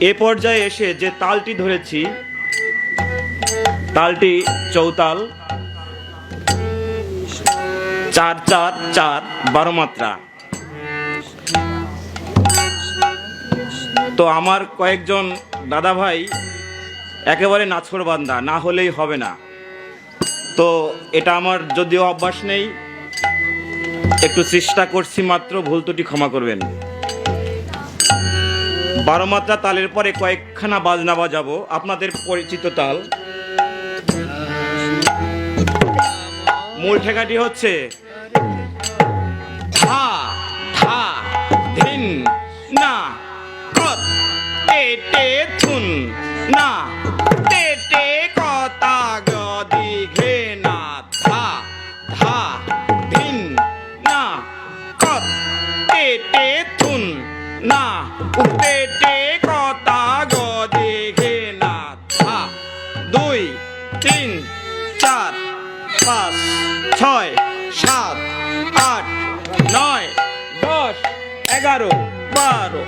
এ পর্যায়ে এসে যে তালটি ধরেছি, তালটি চৌতাল, চার চার চার, বারো মাত্রা। তো আমার কয়েকজন দাদা ভাই একেবারে নাছর বান্দা, না হলেই হবে না। তো এটা আমার যদিও অভ্যাস নেই, একটু চেষ্টা করছি মাত্র ভুল ত্রুটি ক্ষমা করবেন। বারো মাত্রা তালের পরে কয়েকখানা বাজনা বাজাবো। আপনাদের পরিচিত তাল। মূল ঠেকাটি হচ্ছে না থুন, না। পাঁচ ছয় সাত আট নয় দশ এগারো বারো।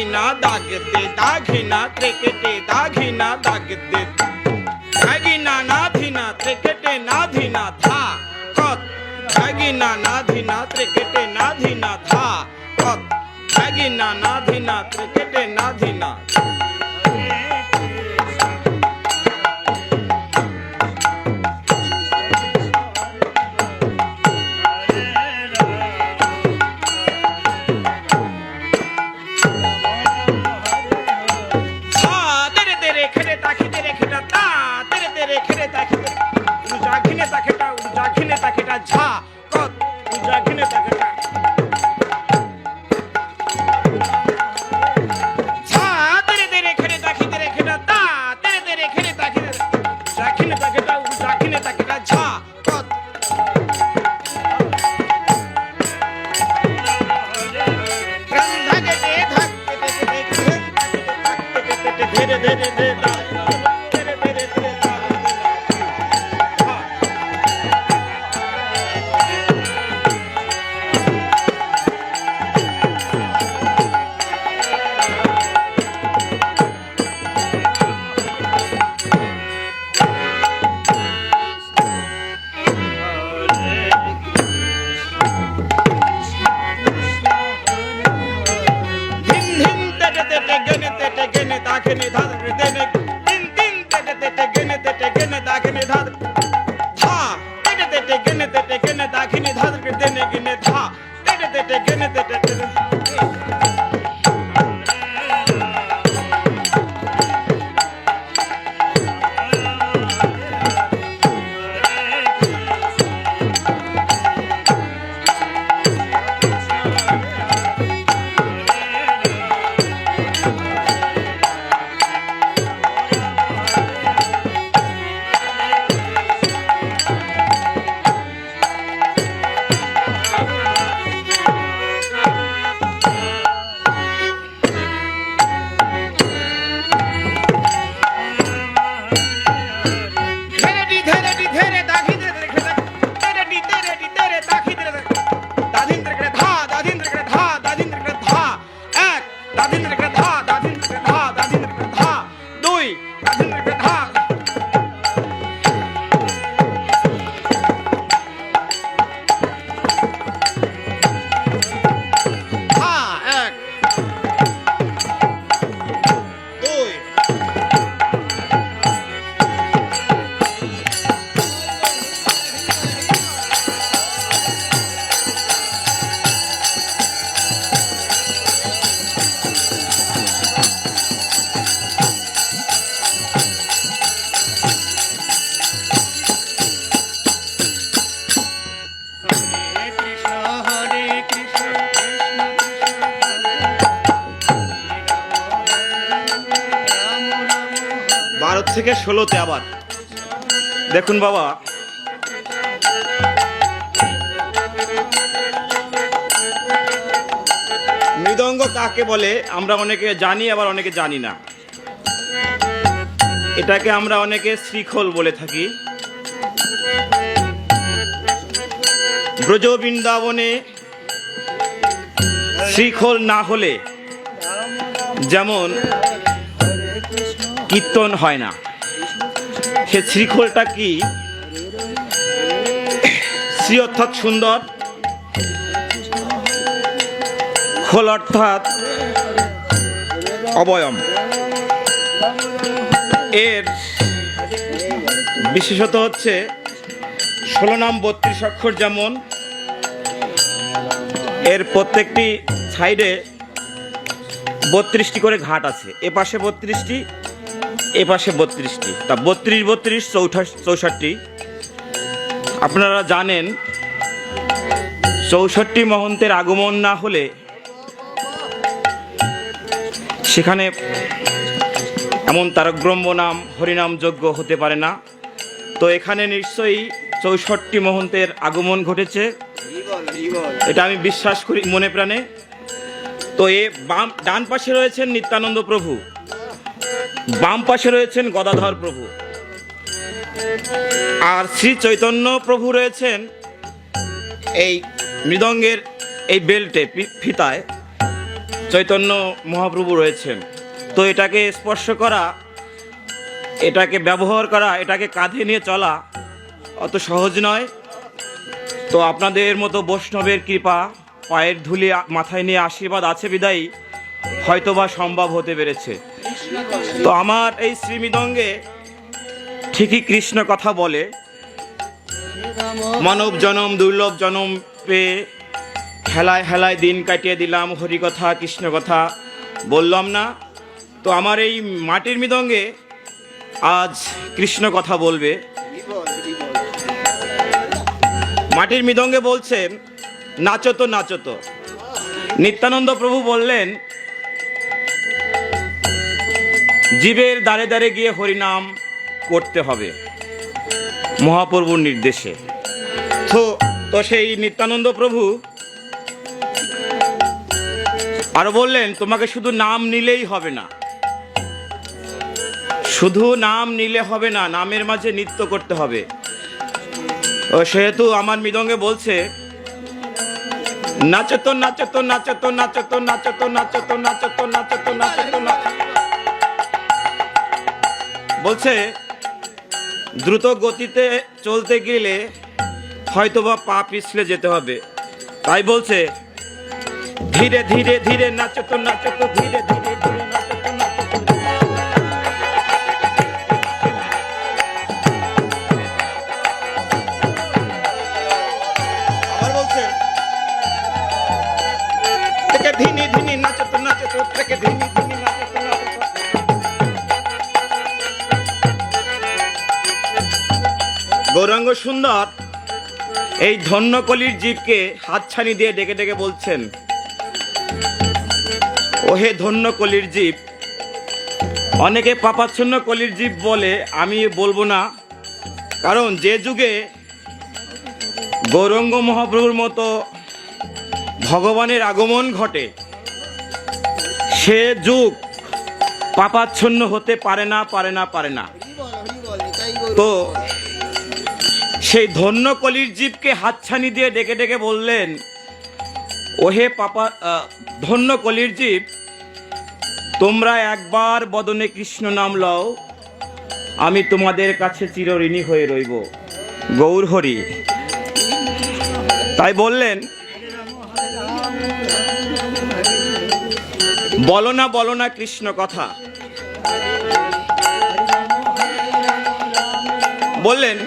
दागिना दागदे दागिना त्रिकटे दागिना दागदे दागिना नाधिना त्रिकटे, नाधिना था। कत। दागिना नाधिना त्रिकटे, नाधिना था। कत। दागिना नाधिना त्रिकटे, नाधिना धक के दे दे धीरे धीरे धीरे धीरे gene tete gene ta gene dhad dene din din tete tete gene tete gene ta gene dhad tha tete tete gene tete gene ta gene dhad dene gene tha tete tete gene tete Thank you. থেকে ষোলোতে আবার। দেখুন বাবা। মৃদঙ্গ কাকে বলে, আমরা অনেকে জানি, আবার অনেকে জানি না। এটাকে আমরা অনেকে শ্রীখল বলে থাকি। ব্রজ বৃন্দাবনে শ্রীখল না হলে যেমন কীর্তন হয় না। সে শ্রীখোলটা কি? শ্রী অর্থাৎ সুন্দর। খোল অর্থাৎ অবয়ম। এর বিশেষত হচ্ছে ষোলো নাম বত্রিশ অক্ষর যেমন, এর প্রত্যেকটি সাইডে বত্রিশটি করে ঘাট আছে। এ পাশে বত্রিশটি এ পাশে বত্রিশটি। তা বত্রিশ বত্রিশ, চৌঠা, চৌষট্টি। আপনারা জানেন, চৌষট্টি মহন্তের আগমন না হলে সেখানে এমন তারকব্রহ্ম নাম, হরিনাম যজ্ঞ হতে পারে না। তো এখানে নিশ্চয়ই চৌষট্টি মহন্তের আগমন ঘটেছে। এটা আমি বিশ্বাস করি মনে প্রাণে। তো এ বাম, ডান পাশে রয়েছেন নিত্যানন্দ প্রভু। বাম পাশে রয়েছেন গদাধর প্রভু। আর শ্রী চৈতন্য প্রভু রয়েছেন এই মৃদঙ্গের এই বেল্টে ফিতায়। চৈতন্য মহাপ্রভু রয়েছেন। তো এটাকে স্পর্শ করা, এটাকে ব্যবহার করা, এটাকে কাঁধে নিয়ে চলা অত সহজ নয়। তো আপনাদের মতো বৈষ্ণবের কৃপা, পায়ের ধুলি মাথায় নিয়ে আশীর্বাদ আছে বিদায়ী, হয়তোবা সম্ভব হতে পেরেছে। তো আমার এই শ্রীমৃদঙ্গে ঠিকই কৃষ্ণ কথা বলে। মানব জনম, দুর্লভ জনম পেয়ে হেলায় হেলায় দিন কাটিয়ে দিলাম হরি কথা কৃষ্ণ কথা বললাম না, তো আমার এই মাটির মৃদঙ্গে আজ কৃষ্ণ কথা বলবে। মাটির মৃদঙ্গে বলছেন নাচতো নাচতো নিত্যানন্দ প্রভু বললেন জীবের দাঁড়ে দাঁড়ে গিয়ে হরিনাম করতে হবে মহাপ্রভুর নির্দেশে তো তো সেই নিত্যানন্দ প্রভু আরও বললেন তোমাকে শুধু নাম নিলেই হবে না শুধু নাম নিলে হবে না নামের মাঝে নৃত্য করতে হবে সেহেতু আমার মৃদঙ্গে বলছে নাচতো নাচতো নাচতো নাচতো নাচতো নাচতো নাচতো নাচতো নাচতো নাচতো বলছে, দ্রুত গতিতে চলতে গেলে হয়তোবা পা পিছলে যেতে হবে। তাই বলছে, ধীরে ধীরে ধীরে নাচতো নাচতো ধীরে ধীরে ধীরে নাচতো আবার বলছে, থেকে ধিনি ধিনি নাচতো নাচতো থেকে গৌরাঙ্গ সুন্দর এই ধন্যকলির জীবকে হাতছানি দিয়ে ডেকে ডেকে বলছেন ওহে ধন্য কলির জীব অনেকে পাপাচ্ছন্ন কলির জীব বলে আমি বলব না। কারণ যে যুগে গৌরঙ্গ মহাপ্রভুর মতো ভগবানের আগমন ঘটে সে যুগ পাপাচ্ছন্ন হতে পারে না পারে না পারে না। তো সেই ধন্য কলির জীবকে হাতছানি দিয়ে ডেকে ডেকে বললেন, ওহে পাপা ধন্য কলির জীব, তোমরা একবার বদনে কৃষ্ণ নাম লও, আমি তোমাদের কাছে চিরঋণী হয়ে রইব। গৌর হরি। তাই বললেন, বলো না বলো না কৃষ্ণ কথা। বললেন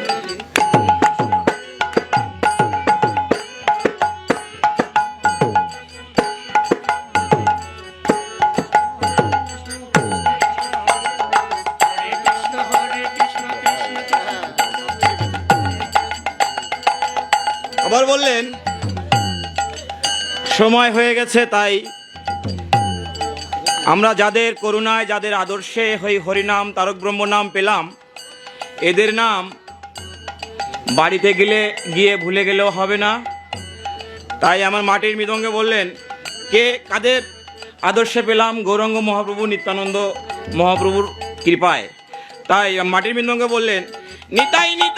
আবার বললেন, সময় হয়ে গেছে তাই আমরা যাদের করুণায়, যাদের আদর্শে হই হরিনাম তারক ব্রহ্ম নাম পেলাম, এদের নাম বাড়িতে গেলে গিয়ে ভুলে গেলেও হবে না। তাই আমার মাটির মৃদঙ্গে বললেন, কে কাদের আদর্শে পেলাম? গৌরাঙ্গ মহাপ্রভু, নিত্যানন্দ মহাপ্রভুর কৃপায়। তাই মাটির মৃদঙ্গে বললেন, নিতাই নিতাই